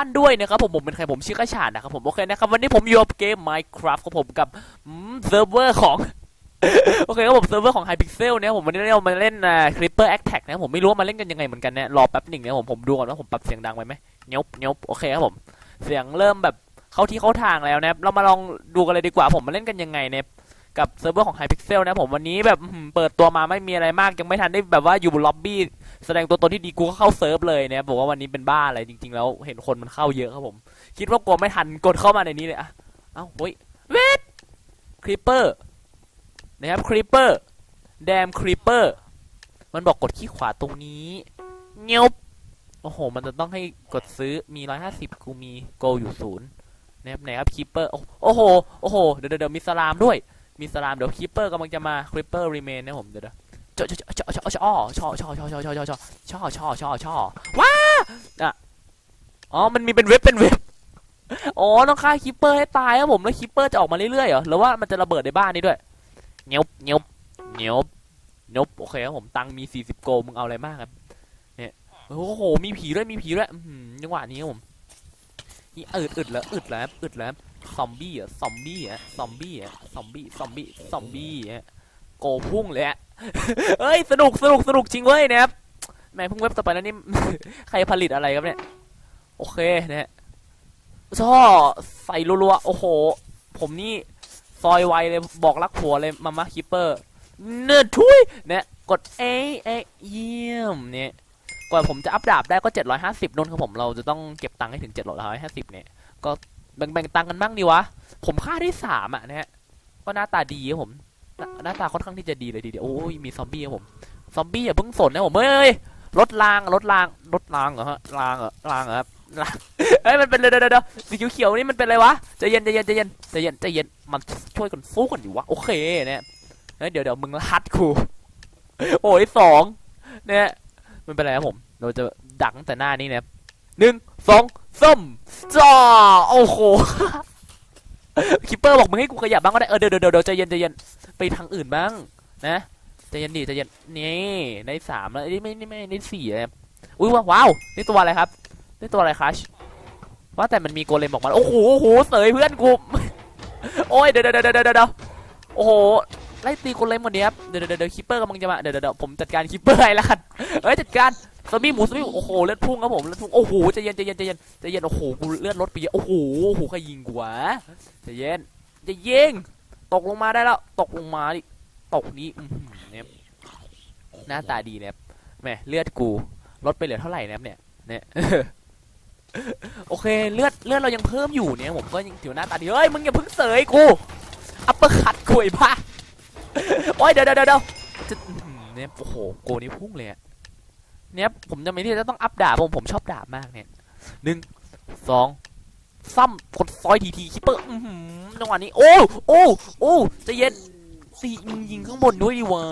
านด้วยนะครับผมผมเป็นใครผมชื่อกระชาดนะครับผมโอเคนะครับวันนี้ผมอยู่กับเกม Minecraft ของผมกับเซิร์ฟเวอร์ของโอเคครับผมเซิร์ฟเวอร์ของ Hypixel เนี่ยผมวันนี้เรามาเล่นอ่า Creeper Attack นะผมไม่รู้ว่ามาเล่นกันยังไงเหมือนกันเนี่ยรอแป๊บหนึ่งนะผมผมดูก่อนว่าผมปรับเสียงดังไปไหมเนี้ยบเนี้ยบโอเคครับผมเสียงเริ่มแบบเข้าที่เข้าทางแล้วนะเรามาลองดูกันเลยดีกว่าผมมาเล่นกันยังไงเนี่ยกับเซิร์ฟเวอร์ของ Hypixel นะผมวันนี้แบบเปิดตัวมาไม่มีอะไรมากยังไม่ทันได้แบบว่าอยู่บนล็อบบี้ แสดงตัวตนที่ดีกูก็เข้าเซิร์ฟเลยนะครับบอกว่าวันนี้เป็นบ้าอะไรจริง ๆ แล้วเห็นคนมันเข้าเยอะครับผม คิดว่ากลัวไม่ทันกดเข้ามาในนี้เลยอะเอ้าเฮ้ยเวทครีปเปอร์นะครับครีปเปอร์แดมครีปเปอร์มันบอกกดขี้ขวาตรงนี้เงียบโอ้โห มันจะต้องให้กดซื้อมีร้อยห้าสิบกูมีโกอยู่ศูนย์นะครับไหนครับครีปเปอร์โอ้โห โอ้โห เดี๋ยวเดี๋ยวมีสลามด้วย มีสลาม เดี๋ยวครีปเปอร์กำลังจะมาครีปเปอร์รีเมนนะผม เดี๋ยวเดี๋ยว ชอชอชอชอชอชอชอชอชอชอชอชอชอชอชอชอว้าอะอ๋อมันมีเป็นเว็บเป็นเว็บอ๋อต้องฆ่าคิปเปอร์ให้ตายครับผมแล้วคิปเปอร์จะออกมาเรื่อยๆเหรอหรือว่ามันจะระเบิดในบ้านนี้ด้วยเงี้ยบเงี้ยบเงี้ยบเงี้ยบโอเคครับผมตังมีสี่สิบโกมึงเอาอะไรมากครับเนี่ยโอ้โหมีผีด้วยมีผีด้วยอื้อหือจังหวะนี้ครับผมนี่อึดอึดแล้วอึดแล้วอึดแล้วซอมบี้อะซอมบี้อะซอมบี้อะซอมบี้ซอมบี้ซอมบี้อะโกพุ่งเลยอะ เฮ้ยสนุกสนุกสนุกจริงเว้ยนะครับแม่เพิ่งเว็บต่อไปแล้วนี่ ใครผลิตอะไรครับเนี่ย โอเคนะฮะช่อใส่รัวๆ โอ้โห ผมนี่ ซอยไวเลยบอกรักผัวเลยมามาคิปเปอร์ เนื้อทุยเนี่ยกดเอเอเยี่ยมเนี่ยกว่าผมจะอัพดาบได้ก็ 750นุ่นครับผมเราจะต้องเก็บตังค์ให้ถึง 750 เนี่ย ก็แบ่งๆตังค์กันบ้างดีวะ ผมค่าได้สามอะนะฮะก็หน้าตาดีครับผม หน้าตาค่อนข้างที่จะดีเลยทีเดียวโอ้ยมีซอมบี้ครับผมซอมบี้อย่าเพิ่งสนนะผมเฮ้ยรถรางรถรางรถรางเหรอฮะรางเหรอรางเหรอครับรางเฮ้ยมันเป็นเดี๋ยวเดี๋ยวเขียวสีเขียวๆนี่มันเป็นอะไรวะใจเย็นใจเย็นใจเย็นใจเย็นใจเย็นมันช่วยกันสู้กันอยู่วะโอเคเนี่ยเฮ้ยเดี๋ยวเดี๋ยวมึงลัดกูโอ้ยสองเนี่ยมันเป็นอะไรครับผมเราจะดักตั้งแต่หน้านี้นะหนึ่งสองส้มจ้าโอ้โหคิปเปอร์บอกมึงให้กูขยับบ้างก็ได้เออเดี๋ยวเดี๋ยวเดี๋ยวใจเย็นใจเย็น ไปทางอื่นบ้างนะจเย็นดิใจเย็นนี่ได้สามแล้วนี่ไม่นี่ไม่ได้สี่เลยอุ้ยว้าวนี่ตัวอะไรครับนี่ตัวอะไรคัชว่าแต่มันมีโกเลมออกมาโอ้โหโอ้โหเสยเพื่อนกูโอ้ยเดี๋ยวเดี๋ยวเดี๋ยวเดี๋ยวเดี๋ยวโอ้โหไล่ตีโกเลมหมดเนี้ยครับเดี๋ยวเดี๋ยวเดี๋ยวคิปเปอร์กำลังจะมาเดี๋ยวเดี๋ยวเดี๋ยวผมจัดการคิปเปอร์ให้ละกันเอ้ยจัดการซอมบี้หมูซอมบี้หมูโอ้โหเลือดพุ่งครับผมเลือดพุ่งโอ้โหใจเย็นใจเย็นใจเย็นใจเย็นโอ้โหกูเลือดลดไปเยอะโอ้โหโอ้โหใครยิงกูวะใจเย็นจเย็น ตกลงมาได้แล้ว ตกลงมาดิตกนี้เนี่ยหน้าตาดีเนี่ยแหมเลือดกูลดไปเหลือเท่าไหร่นะเนี่ยเนี่ยโอเคเลือดเลือดเรายังเพิ่มอยู่เนี่ยผมก็ยังถือหน้าตาดีเฮ้ยมึงอย่าพิ่งเสยกูอัปเปอร์คัดกูไอ้บ้าโอ้ยเดี๋ยวเดี๋ยวเดี๋ยวจะเนี่ยโอ้โหโกนี่พุ่งเลยเนี่ยผมจะไม่ที่จะต้องอัพดาบผมผมชอบดาบมากเนี่ยหนึ่งสอง ซ้ำกดซอยทีทีคิปเปอร์อื้อหือจังหวะนี้โอ้โอ้โอ้จะเย็นสิมึงยิงข้างบนด้วยดิวะ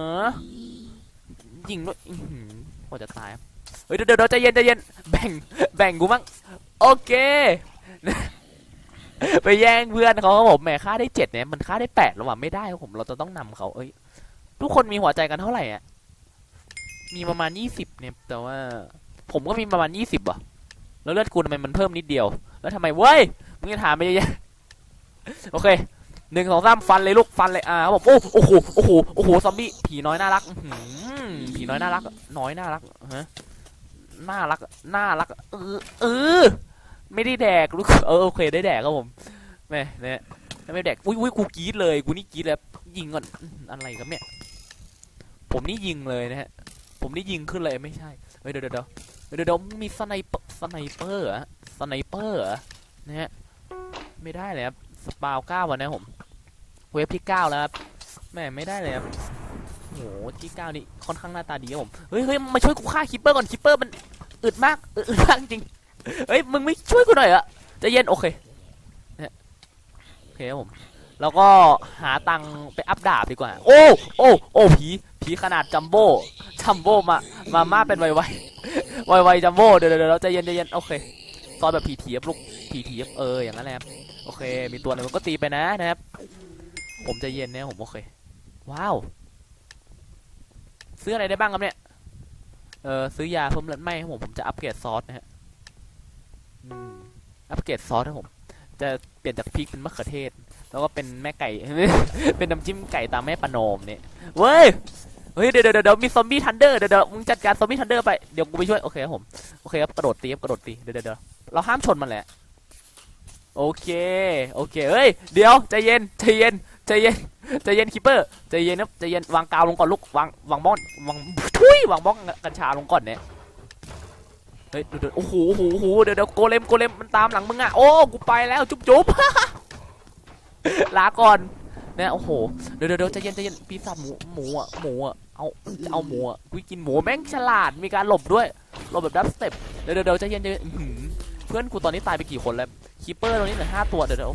ยิงด้วยอื้อหือกว่าจะตายเฮ้ยเดี๋ยวเดี๋ยวใจเย็นใจเย็นแบ่งแบ่งกูมั่งโอเค ไปแย่งเพื่อนเขาครับผมแหมค่าได้เจ็ดเนี่ยมันค่าได้แปดแล้วว่ะไม่ได้ครับผมเราจะต้องนำเขาเอ้ย ทุกคนมีหัวใจกันเท่าไหร่อะมีประมาณยี่สิบเนี่ยแต่ว่า ผมก็มีประมาณยี่สิบอะแล้วเลือดกูทำไมมันเพิ่มนิดเดียว แล้วทำไมเว้ยมึงจะถามไปเยอะๆโอเคหนึ่งสองสามฟันเลยลูกฟันเลยอ่าครับผมโอ้โอ้โหโอ้โหโอ้โหซอมบี้ผีน้อยน่ารักหือผีน้อยน่ารัก น้อยน่ารักฮะน่ารักน่ารักเออเออไม่ได้แดกลูกเออโอเคได้แดกครับผมแม่เนี่ยไม่แดกอุ้ยอุ้ยกูกรีดเลยกูนี่กรีดแล้วยิงก่อนอะไรครับเนี่ยผมนี่ยิงเลยนะฮะผมนี่ยิงขึ้นเลยไม่ใช่เดี๋ยวเดี๋ยวเดี๋ยวเดี๋ยวเดี๋ยวมีสไนเปอร์ สไนเปอร์สไนเปอร์เนะฮะไม่ได้เลยครับสปาวเก้าวันนะผม เวฟที่เก้าแล้วครับแม่ไม่ได้เลยครับโหที่เก้านี่ค่อนข้างหน้าตาดีครับผมเฮ้ยเฮ้ยมาช่วยกูฆ่าคิปเปอร์ก่อนคิปเปอร์มันอึดมากอึดมากจริงเฮ้ยมึงไม่ช่วยกูหน่อยอะจะเย็นโอเคเนี่ยโอเคครับผมแล้วก็หาตังค์ไปอัพดาบดีกว่า โอ้ โอ้ โอ้ผี ผีขนาดจัมโบ้ จัมโบ้มา มามาเป็นไวไว ไวไวจัมโบ้เดี๋ยวเดี๋ยวเดี๋ยวใจเย็นใจเย็นโอเคซอยแบบผีเทียบลูกผีเทียบเอออย่างนั้นแหละครับโอเค มีตัวหนึ่งมันก็ตีไปนะนะครับ ผมใจะเย็นนะผมโอเค ว้าว ซื้ออะไรได้บ้างครับเนี่ย เออซื้อยาเพิ่มเลือดไหมครับผมผมจะอัปเกรดซอสนะฮะอัปเกรดซอสครับผม จะเปลี่ยนจากพริกเป็นมะเขือเทศ แล้วก็เป็นแม่ไก่ เป็นน้ำจิ้มไก่ตามแม่ปนอมเนี่ย เว้ย เฮ้ยเดี๋ยวเดี๋ยวเดี๋ยวมีซอมบี้ทันเดอร์เดี๋ยวเดี๋ยวมึงจัดการซอมบี้ทันเดอร์ไปเดี๋ยวกูไปช่วยโอเคครับผมโอเคครับกระโดดตีครับกระโดดตีเดี๋ยวเดี๋ยวเราห้ามชนมันแหละโอเคโอเคเฮ้ยเดี๋ยวใจเย็นใจเย็นใจเย็นใจเย็นคิปเปอร์ใจเย็นนะใจเย็นวางกาวลงก่อนลูกวางวางบ้อนวางทุยวางบ้องกัญชาลงก่อนเนี่ยเฮ้ยเดี๋ยวเดี๋ยวโอ้โหโอ้โหโอ้โหเดี๋ยวเดี๋ยวโกเลมโกเลมมันตามหลังมึงอะโอ้กูไปแล้วจุ๊บจุ๊บลาก่อน เนี่ยโอ้โหเดี๋ยวเดี๋ยวเดี๋ยวใจเย็นใจเย็นปีศาจหมูหมูอะหมูอะเอาจะเอาหมูอะกูกินหมูแม่งฉลาดมีการหลบด้วยหลบแบบดับสเต็ปเดี๋ยวเดี๋ยวเดี๋ยวใจเย็นใจเย็นเพื่อนกูตอนนี้ตายไปกี่คนแล้วคิปเปอร์ตอนนี้เหลือห้าตัวเดี๋ยวเดี๋ยว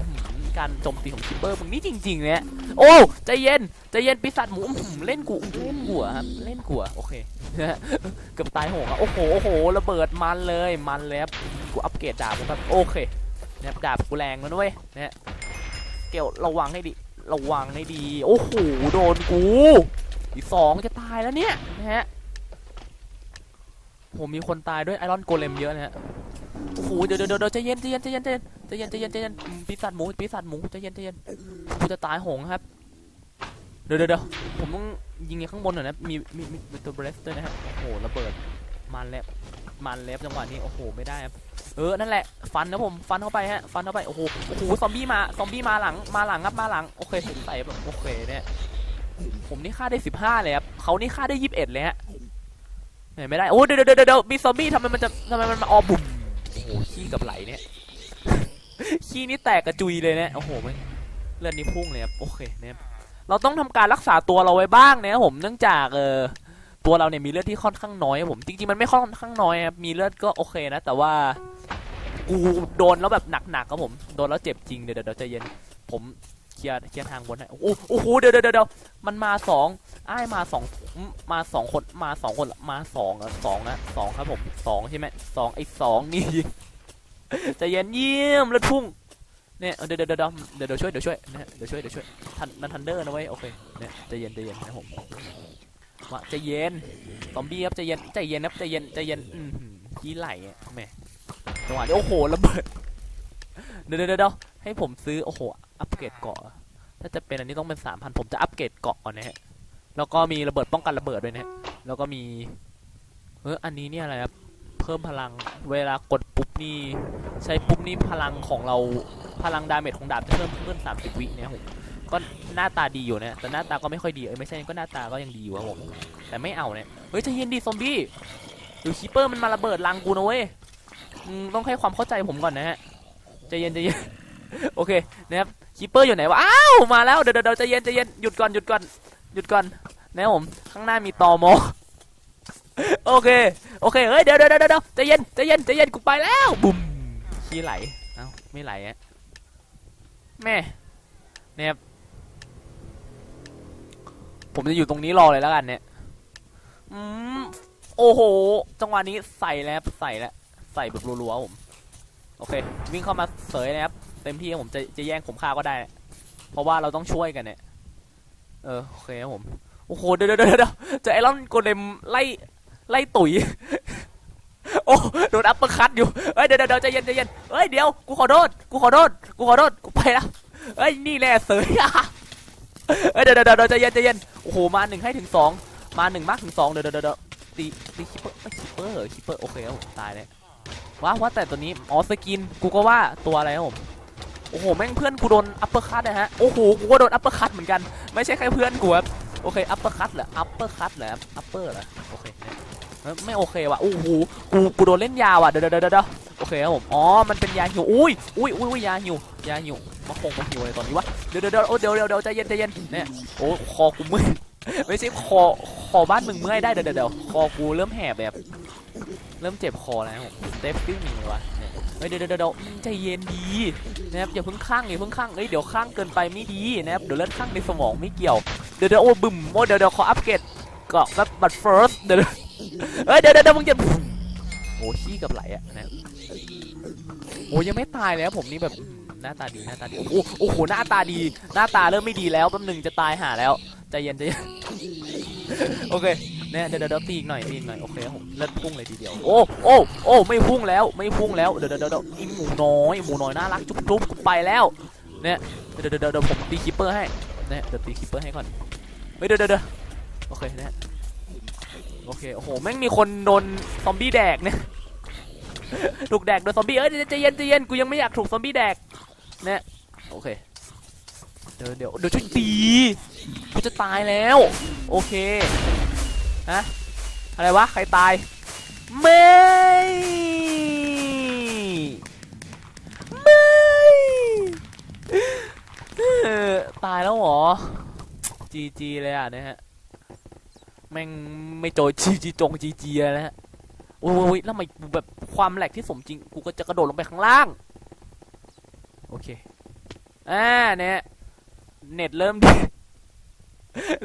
การโจมตีของคิปเปอร์มึงนี่จริงๆเนี่ยโอ้ใจเย็นใจเย็นปีศาจหมูเล่นกูเล่นกูอะครับเล่นกูอะโอเคเกือบตายโหงอะโอ้โหโอ้โหระเบิดมันเลยมันเลยครับกูอัปเกรดดาบแบบโอเคนะครับดาบกูแรงแล้วเว้ยเนี่ยเกลระวังให้ดี ระวังให้ดี โอ้โห โดนกู อีกสองจะตายแล้วเนี่ยนะฮะ ผมมีคนตายด้วยไอรอนโกเลมเยอะนะฮะ โอ้โห เดี๋ยวเดี๋ยวเดี๋ยวใจเย็นใจเย็นใจเย็นใจเย็นใจเย็นใจเย็นใจเย็นปีศาจหมูปีศาจหมูใจเย็นใจเย็นกูจะตายหงครับ เดี๋ยวเดี๋ยวเดี๋ยวผมต้องยิงไอ้ข้างบนหน่อยนะมีมีมีมีตัวเบรสด้วยนะฮะ โอ้โห ระเบิดมันแล้ว มันแล้วจังหวะนี้โอ้โหไม่ได้ครับเออนั่นแหละฟันนะผมฟันเข้าไปฮะฟันเข้าไปโอ้โหโอ้โหซอมบี้มาซอมบี้มาหลังมาหลังครับมาหลังโอเคใส่แบบโอเคเนี่ยผมนี่ฆ่าได้สิบห้าเลยครับเขานี่ฆ่าได้ยี่สิบเอ็ดเลยฮะไม่ได้โอ้เดี๋ยวเดี๋ยวเดี๋ยวมีซอมบี้ทำไมมันจะทำไมมันมาออบุ่มโอ้โหขี้กับไหลเนี่ยขี้นี่แตกกระจุยเลยเนี่ยโอ้โหเลือดนี่พุ่งเลยครับโอเคเนี่ยเราต้องทำการรักษาตัวเราไว้บ้างนะครับผมเนื่องจากเออ ตัวเราเนี่ยมีเลือดที่ค่อนข้างน้อยผมจริงๆมันไม่ค่อนข้างน้อยมีเลือดก็โอเคนะ แต่ว่ากูโดนแล้วแบบหนักๆครับผมโดนแล้วเจ็บจริงเดี๋ยวเดี๋ยวใจเย็นผมเคลียร์เคลียร์ทางบนให้โอ้โหเดี๋ยวเดี๋ยวเดี๋ยวมันมาสองอ้ายมาสองมาสองคนมาสองคนมาสองอะสองนะสองครับผมสองใช่ไหมสองไอ้สองนี่ใจเย็นเยี่ยมแล้วพุ่งเนี่ยเดี๋ยวเดี๋ยวเดี๋ยวเดี๋ยวช่วยเดี๋ยวช่วยนะเดี๋ยวช่วยเดี๋ยวช่วยทันนันทันเดอร์นะเว้ยโอเคเนี่ยใจเย็นใจเย็นนะผม มาใจเย็นซอมบี้ครับใจเย็นใจเย็นครับใจเย็นใจเย็นอืมขี้ไหลอะแม่จังหวะนี้โอ้โหระเบิดเดี๋ยวเดี๋ยวเดี๋ยวให้ผมซื้อโอ้โหอัปเกรดเกาะถ้าจะเป็นอันนี้ต้องเป็นสามพันผมจะอัปเกรดเกาะก่อนนะฮะแล้วก็มีระเบิดป้องกันระเบิดด้วยนะฮะแล้วก็มีเอออันนี้เนี่ยอะไรครับเพิ่มพลังเวลากดปุ๊บนี่ใช้ปุ๊บนี่พลังของเราพลังดาเมจของดาบจะเพิ่มขึ้นสามสิบวิเนี่ยผม ก็หน้าตาดีอยู่นะแต่หน้าตาก็ไม่ค่อยดีเอ้ยไม่ใช่ก็หน้าตาก็ยังดีอยู่ครับผมแต่ไม่เอาเนี่ยเฮ้ยใจเย็นดีซอมบี้หรือคีเปอร์มันมาระเบิดรังกูนะเว้ยต้องให้ความเข้าใจผมก่อนนะฮะใจเย็นใจเย็นโอเคนะครับคีเปอร์อยู่ไหนวะอ้าวมาแล้วเดี๋ยวเดี๋ยวใจเย็นใจเย็นหยุดก่อนหยุดก่อนหยุดก่อนนะครับผมข้างหน้ามีตอมอโอเคโอเคเฮ้ยเดี๋ยวเดี๋ยวเดี๋ยวใจเย็นใจเย็นใจเย็นกูไปแล้วบุ้มขี้ไหลเอ้าไม่ไหลอะแม่เนี่ยครับ ผมจะอยู่ตรงนี้รอเลยแล้วกันเนี่ย อืม โอ้โห จังหวะนี้ใส่แล้วใส่แล้วใส่แบบรัวๆผม โอเค วิ่งเข้ามาเสยนะครับ เต็มที่ครับผมจะจะแย่งผมฆ่าก็ได้ เพราะว่าเราต้องช่วยกันเนี่ย เออ โอเคครับผม โอ้โห เดี๋ยวเดี๋ยวเดี๋ยวจะไอรอนโกเลมไล่ไล่ตุ๋ย โอ้โดนอัปเปอร์คัตอยู่ เฮ้ย เดี๋ยวเดี๋ยวใจเย็นใจเย็นเฮ้ย เดี๋ยว กูขอโทษ กูขอโทษ กูขอโทษ กูไปแล้วเฮ้ย นี่แหละเสย เฮ้ยเดี๋ยวเดี๋ยวเดี๋ยวใจเย็นใจเย็นโอ้โหมาหนึ่งให้ถึงสองมาหนึ่งมากถึงสองเดี๋ยวเดี๋ยวเดี๋ยวตีตีคิปเปอร์ไม่คิปเปอร์คิปเปอร์โอเคครับผมตายเลยว้าว่าแต่ตัวนี้อ๋อสกินกูก็ว่าตัวอะไรครับผมโอ้โหแม่งเพื่อนกูโดนอัปเปอร์คัตนะฮะโอ้โหกูก็โดนอัปเปอร์คัตเหมือนกันไม่ใช่แค่เพื่อนกูครับโอเคอัปเปอร์คัตเหรออัปเปอร์คัตเหรออัปเปอร์เหรอโอเคไม่โอเคว่ะโอ้โหกูกูโดนเล่นยาว่ะเดี๋ยวเดี๋ยวเดี๋ยวโอเคครับผมอ๋อมันเป็นยาหิวอุ้ยอุ้ยอุ้ยยาหิวยาหิว มาคงมาหิวอะไรตอนนี้วะ เดี๋ยวเดี๋ยวเดี๋ยวโอ้เดี๋ยวเดี๋ยวเดี๋ยวใจเย็นใจเย็นเนี่ยโอ้คอกูเมื่อยไม่ใช่คอคอบ้านมึงเมื่อยได้เดี๋ยวเดี๋ยวคอกูเริ่มแหบแบบ เริ่มเจ็บคอแล้วครับผมสเตปปิ้งเลยวะเดี๋ยวเดี๋ยวเดี๋ยวใจเย็นดีนะครับอย่าเพิ่งข้างอย่าเพิ่งข้างเอ้ยเดี๋ยวข้างเกินไปไม่ดีนะครับเดี๋ยวเลือดข้างในสมองไม่เกี่ยวเดี๋ยวเดี๋ยวโอ้บึ้มโอ้เดี๋ยวเดี๋ยวขออัปเกรดเกาะแบบบัตร first เดี๋ยวเดี๋ยวเฮ้ยเดี๋ยวเดี๋ยวมึงจะโอ้ขี้กับไหลอะนะโอ้ยังไม่ตายเลยครับผมนี่แบบ หน้าตาดีหน้าตาดีโอ้โหโอ้โหหน้าตาดี หน้าตาเริ่มไม่ดีแล้วแป๊บหนึงจะตายหาแล้วใจเย็นใจเย็นโอเคเนี่ยเดี๋ยวเดี๋ยวเดี๋ยวตีอีกหน่อยตีอีกหน่อยโอเคครับผมเลิศพุ่งเลยทีเดียวโอ้โอ้โอ้ไม่พุ่งแล้วไม่พุ่งแล้วเดี๋ยวเดี๋ยวเดี๋ยวเดี๋ยวอีหมูน้อยหมูน้อยน่ารักจุ๊บจุ๊บไปแล้วเนี่ยเดี๋ยวเดี๋ยวเดี๋ยวเดี๋ยวผมตีคิปเปอร์ให้เนี่ยเดี๋ยวตีคิปเปอร์ให้ก่อนเฮ้ยเดี๋ยวเดี๋ยวเดี๋ยวโอเคเนี่ยโอเคโอ้โหแม่งมีคนโดนซอมบี้แดกเนี่ยถูกแดกโดนซอมบี้เอ้ยใจเย็นใจเย็นกูยังไม่อยากถูกซอมบี้แดก เนี่ยโอเค เดี๋ยวเดี๋ยวเดี๋ยวช่วยตีกูจะตายแล้ว โอเคฮะอะไรวะ ใครตายไม่ไม่ตายแล้วเหรอจีจีเลยอะนะฮะแม่งไม่โจยจีจีจงจีจีเลยนะฮะโอ้ยแล้วทำไมกูแบบความแหลกที่สมจริง กูก็จะกระโดดลงไปข้างล่าง โอเคอ่าเนี่ยเน็ตเริ่มดี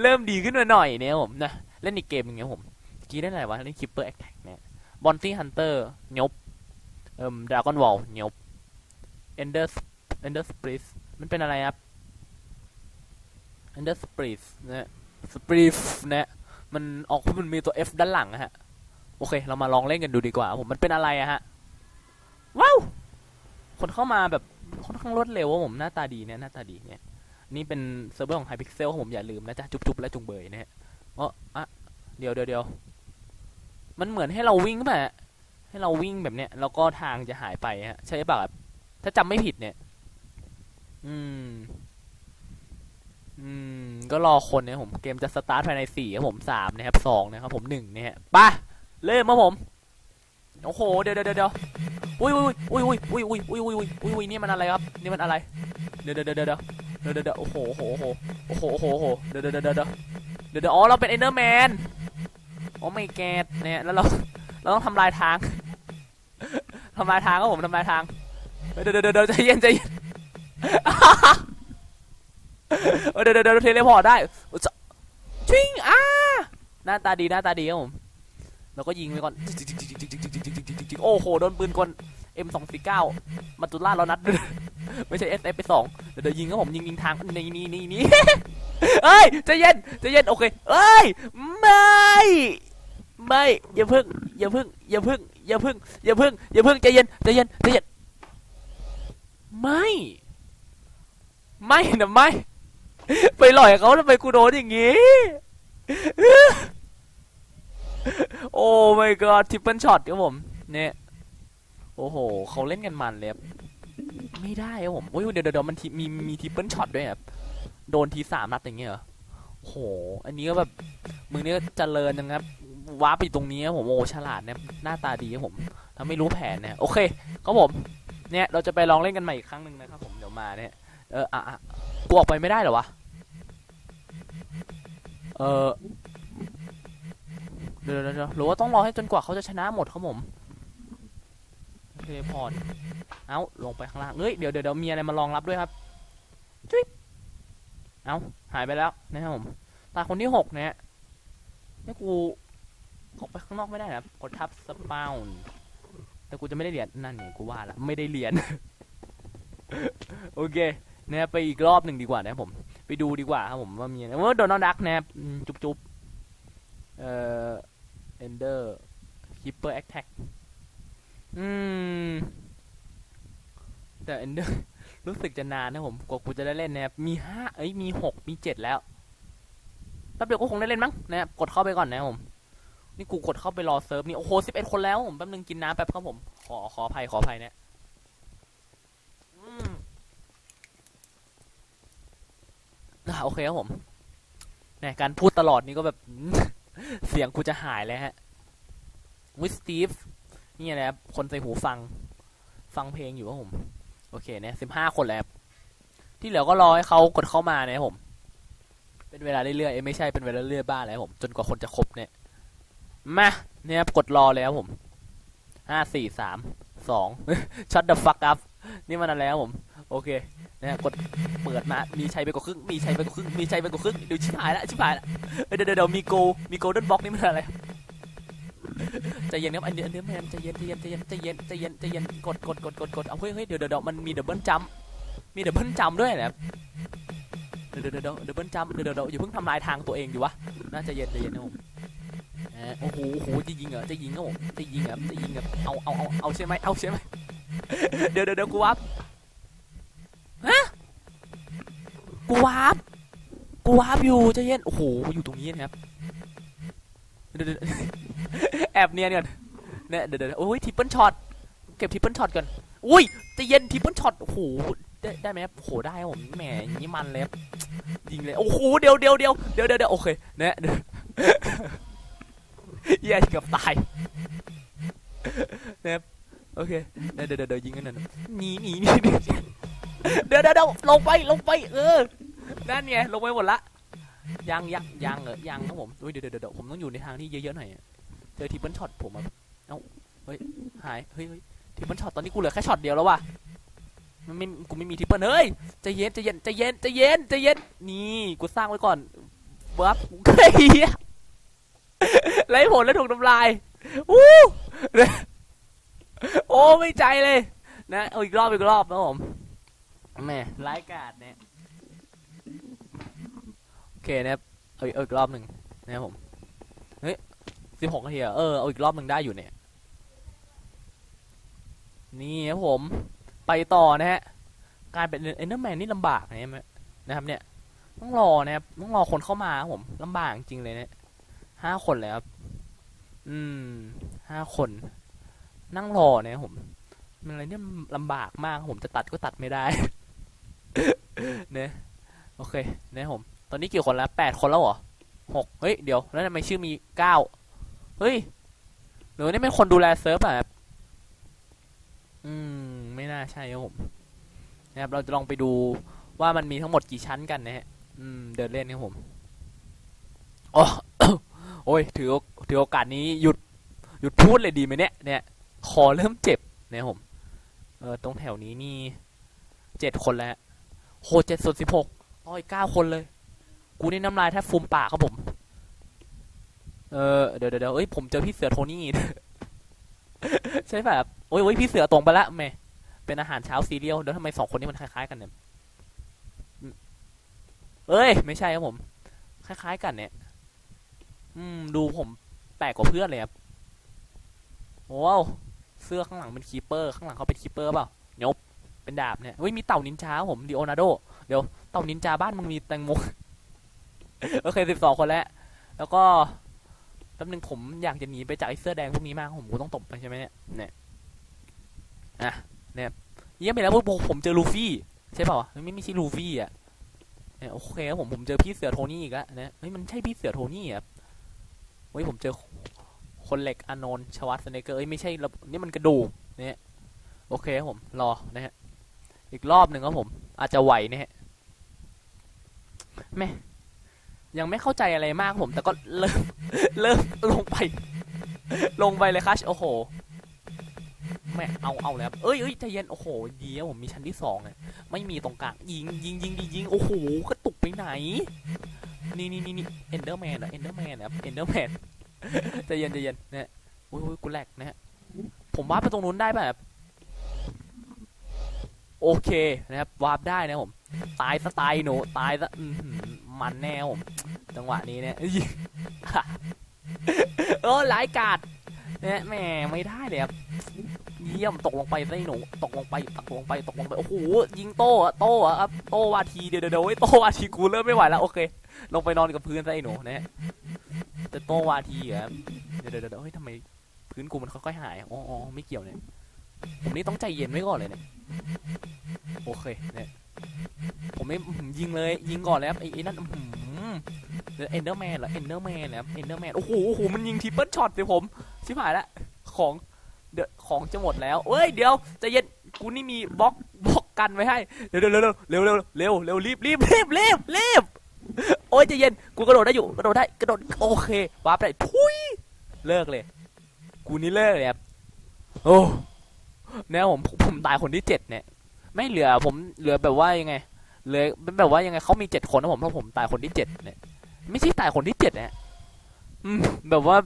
เริ่มดีขึ้นมาหน่อยเนี่ยผมนะเล่นอีกเกมหนึงเนี่ยผมกี้ได้อะไรวะเล่นคิปเปอร์แอคแท็กเนี่ยบอนตี้ฮันเตอร์ยบเอ่มดราก้อนวอลยบเอนเดอร์เอนเดอร์สปริสมันเป็นอะไรครับเอนเดอร์สปริสนะสปริสนะมันออกมันมีตัว F ด้านหลังอะฮะ โอเค เรามาลองเล่นกันดูดีกว่า ผมมันเป็นอะไรอะฮะ ว้าว คนเข้ามาแบบ ค่อนข้างรวดเร็วว่าผมหน้าตาดีเนี่ยหน้าตาดีเนี่ยนี่เป็นเซิร์ฟเวอร์ของ Hypixel ผมอย่าลืมนะจ๊ะจุ๊บๆและจุงเบยนะฮะอ๋ออะเดี๋ยวเดี๋ยวเดี๋ยวมันเหมือนให้เราวิ่งแบบให้เราวิ่งแบบเนี้ยแล้วก็ทางจะหายไปฮะใช่ป่ะถ้าจำไม่ผิดเนี่ย อืม อืม ก็รอคนเนี่ยผมเกมจะสตาร์ทภายในสี่ครับผมสามนะครับสองนะครับผมหนึ่งเนี่ยฮะไป่ะเริ่มมาผม โอ้โห เดี๋ยวเดี๋ยวเดี๋ยว อุ้ยอุ้ยอุ้ยอุ้ยอุ้ยอุ้ยอุ้ยอุ้ยอุ้ยอุ้ยนี่มันอะไรครับ นี่มันอะไร เดี๋ยวเดี๋ยวเดี๋ยวเดี๋ยวเดี๋ยวเดโอ้โหโอ้โหโอ้โหโอ้โหโอ้โหเดี๋ยวเดี๋ยวเดี๋ยวเดี๋ยวเดี๋ยวเดอ๋อเราเป็นเอนเดอร์แมนโอ้ไม่แกดเนี่ยแล้วเราเราต้องทำลายทางทำลายทางครับผมทำลายทางเดี๋ยวเดี๋ยวเดี๋ยวเดใจเย็นใจเย็นเดี๋ยวเดี๋ยวเดี๋ยวเทเลพอร์ตได้ชิงอ่าหน้าตาดีหน้าตาดีครับผมแล้วก็ยิงไปก่อน โอ้โห โดนปืนกล M249 มาตุล่าเรานัด ไม่ใช่ SF ไปสองเดี๋ยวยิงครับผมยิงยิงทางนี่นี่นี่นี่เอ้ยใจเย็นใจเย็นโอเคเอ้ยไม่ไม่อย่าพึ่งอย่าพึ่งอย่าพึ่งอย่าพึ่งอย่าพึ่งอย่าพึ่งใจเย็นใจเย็นใจเย็นไม่ไม่นะไม่ ไปหล่อยเขาทำไมกูโดนอย่างงี้ โอ้ my god ทิปเปิลช็อตครับผมเนี่ย โอ้โหเขาเล่นกันมันเลยครับไม่ได้ครับผมโอ้ยเดี๋ยวเดี๋ยวมันมีมีทิปเปิลช็อตด้วยครับโดนทีสามนัดอย่างเงี้ยเหรอโอ้โหอันนี้ก็แบบมึงนี่ก็เจริญนะครับว้าร์ปไปตรงนี้ครับผมโอ้ฉลาดเนี่ยหน้าตาดีครับผมถ้าไม่รู้แผนเนี่ยโอเคครับผม เนี่ยเราจะไปลองเล่นกันใหม่อีกครั้งหนึ่งนะครับผมเดี๋ยวมาเนี่ยเอออะอะกูออกไปไม่ได้เหรอวะเออเดี๋ยวเดี๋ยวเดี๋ยวหรือว่าต้องรอให้จนกว่าเขาจะชนะหมดครับผม เทเลพอร์ต เอ้า ลงไปข้างล่าง เฮ้ยเดี๋ยวเดี๋ยวเดี๋ยวมีอะไรมารองรับด้วยครับจุ๊ยเอ้า หายไปแล้วนะครับผม ตาคนที่หกเนี่ยนี่กูออกไปข้างนอกไม่ได้นะครับกดทับสปาวน์แต่กูจะไม่ได้เหรียญนั่นไงกูว่าละไม่ได้เหรียญโอเคนะครับไปอีกรอบหนึ่งดีกว่านะผม ไปดูดีกว่าครับผมว่ามีอะไรว่าโดนัลด์ดักนะครับจุ๊บจุ๊บเอ่อ Ender Keeper Attack อื ม แต่ Ender รู้สึกจะนานนะผมกว่ากูจะได้เล่นนะครับ มีห้าเอ้ยมีหกมีเจ็ดแล้วแป๊บเดียวก็คงได้เล่นมั้งนะครับกดเข้าไปก่อนนะครับผม นี่กูกดเข้าไปรอเซิร์ฟนี่โอ้โหสิบเอ็ดคนแล้วผมแป๊บนึงกินน้ำแป๊บครับผม ขอขออภัยขออภัยนะอืมอะโอเคครับผมเนี่ยการพูดตลอดนี่ก็แบบ เสียงกูจะหายเลยฮะวิสตีฟ นี่นะครับคนใส่หูฟัง ฟังเพลงอยู่ครับผม โอเคเนี่ยสิบห้าคนแล้วที่เหลือก็รอให้เขากดเข้ามานะครับผม เป็นเวลาเรื่อยๆไม่ใช่เป็นเวลาเรื่อยๆบ้านแล้วผม จนกว่าคนจะครบเนี่ยมาเนี่ยครับกดรอเลยครับผมห้าสี่สามสองช็อตเดอะฟักอัพนี่มันอะไรครับผม โอเคนะกดเปิดมา มีชัยไปกว่าครึ่ง มีชัยไปกว่าครึ่ง มีชัยไปกว่าครึ่ง เดี๋ยวชิบหายละชิบหายละเอ้ยเดี๋ยวเดี๋ยวเดี๋ยวมีโก มีโกลเด้นบ็อกนี่มันอะไร ใจเย็นครับอันนี้อันนี้แมนใจเย็นใจเย็นใจเย็นใจเย็นใจเย็นใจเย็นกดกดกดกดกดเอาเฮ้ยเฮ้ยเดี๋ยวเดี๋ยวมันมีดับเบิลจัมมีดับเบิลจัมด้วยนะครับเดี๋ยวเดี๋ยวเดี๋ยวเบเบิลจัมเดี๋ยวเดี๋ยวเดี๋ยวอย่าเพิ่งทำลายทางตัวเองดิวะน่าใจเย็นใจเย็นนะผมโอ้โหโอ้โหจะยิงเหรอจะยิงเหรอผมจะยิงเหรอจะยิงเหรอเอาเอาเอาเอาใช่ไหมเอาใช่ไหมเดี๋ยวเดี๋ยวกูวับฮะกูวับกูวับอยู่ใจเย็นโอ้โหอยู่ตรงนี้นะครับเดี๋ยวเดี๋ยว แอบเนียนก่อนเนี่ยเดี๋ยวเดี๋ยวโอ้ยทิปเปิลช็อตเก็บทิปเปิลช็อตก่อนอุ้ยจะเย็นทิปเปิลช็อตโอ้โหได้ได้ไหมโอ้โหได้ผมแหมนี้มันเลยครับยิงเลยโอ้โหเดี๋ยวเดี๋ยวเดี๋ยวเดี๋ยวเดี๋ยวโอเคเนี่ยเดี๋ยวแย่เกับตายเนะครับโอเคเดี๋ยวเดี๋ยวเดี๋ยวยิงกันหน่อยนะหนีหนีหนีเดี๋ยวเดี๋ยวเดี๋ยวลงไปลงไปเออนั่นไงลงไปหมดละยังยังยังเหรอยังครับผมอุ้ยเดี๋ยวเดี๋ยวเดี๋ยวผมต้องอยู่ในทางที่เยอะๆหน่อย เจอทิปเปิลช็อตผมอะเอ้าเฮ้ยหายเฮ้ยเฮ้ยทิปเปิลช็อตตอนนี้กูเหลือแค่ช็อตเดียวแล้วว่ะมันไม่กูไม่มีทิปเปิลเฮ้ยใจเย็นใจเย็นใจเย็นใจเย็นใจเย็นนี่กูสร้างไว้ก่อนบัฟเฮ้ยไร้ผลแล้วถูกทำลายอู้โอ้ไม่ใจเลย นะเอาอีกรอบอีกรอบนะผมแหม่ไร้กาดเนี่ยโอเคนะครับเอาอีกเอาอีกรอบหนึ่งนะครับผมเฮ้ย สิบหกนาทีอะเออ เอาอีกรอบหนึ่งได้อยู่เนี่ย นี่ครับผม ไปต่อนะฮะกลายเป็นเอนเดอร์แมนนี่ลำบากนะเนี่ยนะครับ เนี่ย ต้องรอนะครับ ต้องรอคนเข้ามาครับผมลำบากจริงเลยเนี่ยห้าคนแล้วครับ อืม ห้าคน นั่งรอเนี่ยผม มันอะไรเนี่ยลำบากมากผมจะตัดก็ตัดไม่ได้ เนี่ยโอเค เนี่ยผม ตอนนี้กี่คนแล้วแปดคนแล้วเหรอหกเฮ้ย เดี๋ยว แล้วทำไมชื่อมีเก้า เฮ้ย หรือนี่เป็นคนดูแลเซิร์ฟอะครับอืม ไม่น่าใช่ครับผมนะครับ เราจะลองไปดูว่ามันมีทั้งหมดกี่ชั้นกันนะฮะ อืม เดินเล่นครับผมอ๋อโอ้ย ถือถือโอกาสนี้หยุด หยุดพูดเลยดีไหมเนี่ย เนี่ย คอเริ่มเจ็บนี่ยผม เออ ตรงแถวนี้นี่เจ็ดคนแล้วโหเจ็ดส่วนสิบหกอ้อยเก้าคนเลย กูนี่น้ำลายแทบฟูมปากครับผม เออเดี๋ยวเดี๋ยวเอ้ยผมเจอพี่เสือโทนี่ใช่ป่ะครับโอ้ยโอ้ยพี่เสือตรงไปละแม่เป็นอาหารเช้าซีเรียลแล้วทำไมสองคนนี้มันคล้ายๆกันเนี่ยเอ้ย ไม่ใช่ครับผม คล้ายๆกันเนี่ย อืม ดูผมแปลกกว่าเพื่อนเลยครับว้าวเสื้อข้างหลังเป็นคีเปอร์ข้างหลังเขาเป็นคีเปอร์เปล่ายบเป็นดาบเนี่ยเฮ้ยมีเต่านินจาผมดิโอนาโดเดี๋ยวเต่านินจาบ้านมึงมีแตงโมโอเคสิบสองคนแล้ว แล้วก็ แป๊บนึงผมอยากจะหนีไปจากไอ้เสื้อแดงพวกนี้มากผมกูต้องตบไปใช่ไหมเนี่ยเนี่ยอะเนี่ยเยี่ยมไปแล้วพวกผมเจอลูฟี่ใช่เปล่าวะไม่ไม่ใช่ลูฟี่อะเนี่ยโอเคครับผมผมเจอพี่เสือโทนี่อีกแล้วนะเฮ้ยมันใช่พี่เสือโทนี่อะเฮ้ยผมเจอคนเหล็กอานนท์ชวัตสเนเกอร์เอ้ยไม่ใช่ระนี่มันกระดูกเนี่ยโอเคครับผมรอนะฮะอีกรอบหนึ่งครับผม อาจจะไหวนะฮะแม่ ยังไม่เข้าใจอะไรมากผม แต่ก็เริ่มเริ่มลงไป ลงไปเลยครับโอ้โหแม่เอาเอาแล้วเอ้ยเอ้ยใจเย็นโอ้โหดีนะผมมีชั้นที่สองเลยไม่มีตรงกลางยิงยิงยิงดียิงโอ้โหกระตุกไปไหนนี่นี่นี่นี่เอนเดอร์แมนอะเอนเดอร์แมนนะครับเอนเดอร์แมนใจเย็นใจเย็นเนี่ยโอ้ยโอ้ยกูแหลกนะฮะผมวาร์ปไปตรงนู้นได้ป่ะแบบโอเคนะครับวาร์ปได้นะผม ตายซะตายหนูตายซะมันแน่ผมจังหวะนี้เนี่ยเออหลายกาดเนี่ยแหมไม่ได้เลยครับเยี่ยมตกลงไปไอ้หนูตกลงไปตกลงไปตกลงไปโอ้โหยิงโต้อะโต้อะครับโต้วาทีเดี๋ยวเดี๋ยวเฮ้ยโต้วาทีกูเริ่มไม่ไหวแล้วโอเค ลงไปนอนกับพื้นไอ้หนูนะจะโต้วาทีเหรอครับเดี๋ยวเดี๋ยวเฮ้ยทำไมพื้นกูมันค่อยๆหายอ๋อไม่เกี่ยวเนี่ยผมนี่ต้องใจเย็นไว้ก่อนเลยเนี่ยโอเคเนี่ย ผมไม่ยิงเลยยิงก่อนแล้วไอ้นั่นอื้อหือเอนเดอร์แมนเหรอเอนเดอร์แมนนะครับเอนเดอร์แมนโอ้โหโอ้โหมันยิงทิปเปิลช็อตเลยผมชิบหายละของเดของจะหมดแล้วเอ้ยเดี๋ยวใจเย็นกูนี่มีบล็อกบล็อกกันไว้ให้เดี๋ยวเร็วเร็วเร็วเร็วเร็วเร็วรีบรีบรีบรีบรีบโอ้ยใจเย็นกูกระโดดได้อยู่กระโดดได้กระโดดโอเควาร์ปได้ทุยเลิกเลยกูนี่เลิกเลยครับโอ้เนี่ผมผมตายคนที่เจ็ดเนี่ย ไม่เหลือผมเหลือแบบว่ายังไงเหลือเป็นแบบว่ายังไงเขามีเจ็ดคนนะผมเพราะผมตายคนที่เจ็ดเนี่ยไม่ใช่ตายคนที่เจ็ดนะอืมแบบว่า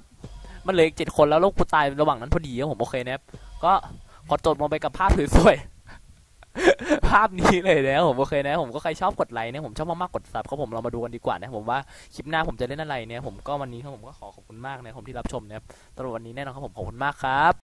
มันเหลืออีกเจ็ดคนแล้วแล้วกูตายระหว่างนั้นพอดีครับผมโอเคนะครับก็ขอจบลงไปกับภาพสวยภาพนี้เลยนะผมโอเคนะผมก็ใครชอบกดไลค์เนะผมชอบมากๆกดซับครับผมเรามาดูกันดีกว่านะผมว่าคลิปหน้าผมจะเล่นอะไรเนี่ยผมก็วันนี้ครับผมก็ขอขอบคุณมากนะผมที่รับชมนะครับตลอดวันนี้แน่นอนครับผมขอบคุณมากครับ